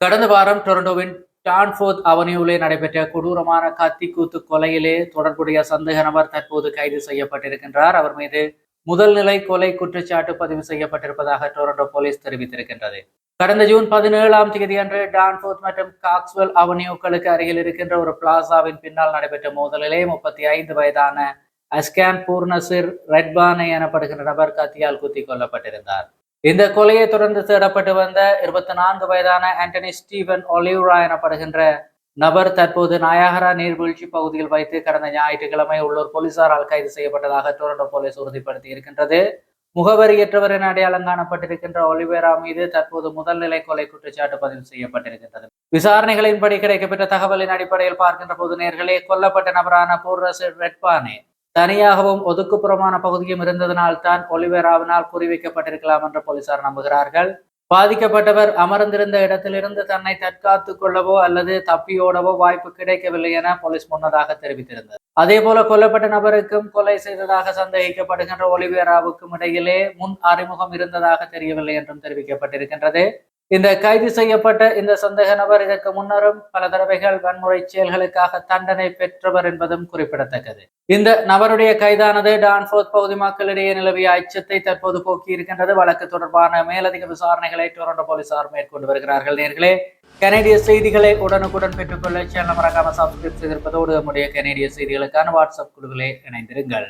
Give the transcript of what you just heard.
கடந்த வாரம் டொரண்டோவின் டான்ஃபோர்த் அவனியூலே நடைபெற்ற கொடூரமான கத்திக்கூத்து கொலையிலே தொடர்புடைய சந்தேக நபர் தற்போது கைது செய்யப்பட்டிருக்கின்றார். அவர் மீது முதல் நிலை கொலை குற்றச்சாட்டு பதிவு செய்யப்பட்டிருப்பதாக டொரண்டோ போலீஸ் தெரிவித்திருக்கின்றது. கடந்த ஜூன் பதினேழாம் தேதி அன்று டான்ஃபோர்த் மற்றும் காக்ஸ்வெல் அவனியூக்களுக்கு அருகில் இருக்கின்ற ஒரு பிளாசாவின் பின்னால் நடைபெற்ற மோதலிலே முப்பத்தி ஐந்து வயதான அஸ்கான் பூர்ணசிர் ரெட்பானை எனப்படுகின்ற நபர் கத்தியால் குத்தி கொல்லப்பட்டிருந்தார். இந்த கொலையை தொடர்ந்து தேடப்பட்டு வந்த இருபத்தி நான்கு வயதான ஆண்டனி ஸ்டீவன் ஒலிவ்ரா எனப்படுகின்ற நபர் தற்போது நாயகரா நீர்வீழ்ச்சி பகுதியில் வைத்து கடந்த ஞாயிற்றுக்கிழமை உள்ளூர் போலீசாரால் கைது செய்யப்பட்டதாக டொரண்டோ போலீஸ் உறுதிப்படுத்தி இருக்கின்றது. முகவரியற்றவர் என அடையாளம் காணப்பட்டிருக்கின்ற ஒலிவேரா மீது தற்போது முதல்நிலை கொலை குற்றச்சாட்டு பதிவு செய்யப்பட்டிருக்கின்றது. விசாரணைகளின்படி கிடைக்கப்பட்ட தகவலின் அடிப்படையில் பார்க்கின்ற போது நேர்களே கொல்லப்பட்ட நபரான பூர்ரசு ரெட்பானே தனியாகவும் ஒதுக்குப்புறமான பகுதியும் இருந்ததனால் தான் ஒலிவேராவினால் குறிவைக்கப்பட்டிருக்கலாம் என்று போலீசார் நம்புகிறார்கள். பாதிக்கப்பட்டவர் அமர்ந்திருந்த இடத்திலிருந்து தன்னை தற்காத்துக் கொள்ளவோ அல்லது தப்பியோடவோ வாய்ப்பு கிடைக்கவில்லை என போலீஸ் முன்னதாக தெரிவித்திருந்தது. அதே போல கொல்லப்பட்ட நபருக்கும் கொலை செய்ததாக சந்தேகிக்கப்படுகின்ற ஒலிவேராவுக்கும் இடையிலே முன் அறிமுகம் இருந்ததாக தெரியவில்லை என்றும் தெரிவிக்கப்பட்டிருக்கின்றது. இந்த கைது செய்யப்பட்ட இந்த சந்தேக நபர் இதற்கு முன்னரும் பல தடவைகள் வன்முறை செயல்களுக்காக தண்டனை பெற்றவர் என்பதும் குறிப்பிடத்தக்கது. இந்த நபருடைய கைதானது டான்போர்த் பகுதி மக்களிடையே நிலவிய அச்சத்தை தற்போது போக்கி இருக்கின்றது. வழக்கு தொடர்பான மேலதிக விசாரணைகளை டொரண்டோ போலீசார் மேற்கொண்டு வருகிறார்கள். நேர்களே கனேடிய செய்திகளை உடனுக்குடன் பெற்றுக்கொள்ள சேனல் மறக்காம சப்ஸ்கிரைப் செய்திருப்பதோடு நம்முடைய கனேடிய செய்திகளுக்கான வாட்ஸ்அப் குழுவிலே இணைந்திருங்கள்.